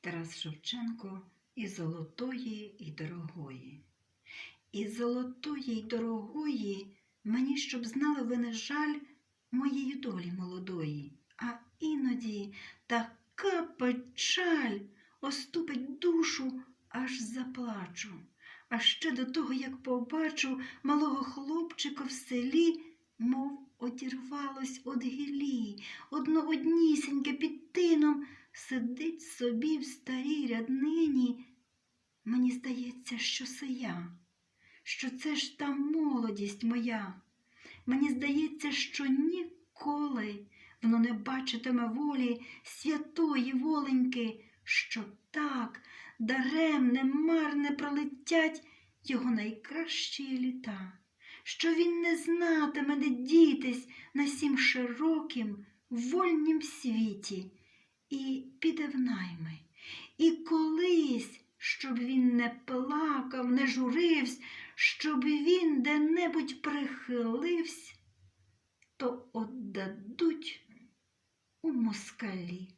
Тарас Шевченко і золотої, і дорогої. І золотої й дорогої мені, щоб знали ви не жаль моєї долі молодої, а іноді така печаль оступить душу, аж заплачу. А ще до того, як побачу малого хлопчика в селі, мов одірвалось од гілі, одно собі в старій ряднині. Мені здається, що це я, що це ж та молодість моя. Мені здається, що ніколи воно не бачитиме волі святої воленьки, що так даремне, марне пролетять його найкращі літа, що він не знатиме, де дітись на сім широкім, вольнім світі, і піде в найми. І колись, щоб він не плакав, не журився, щоб він де-небудь прихилився, то отдадуть у москалі.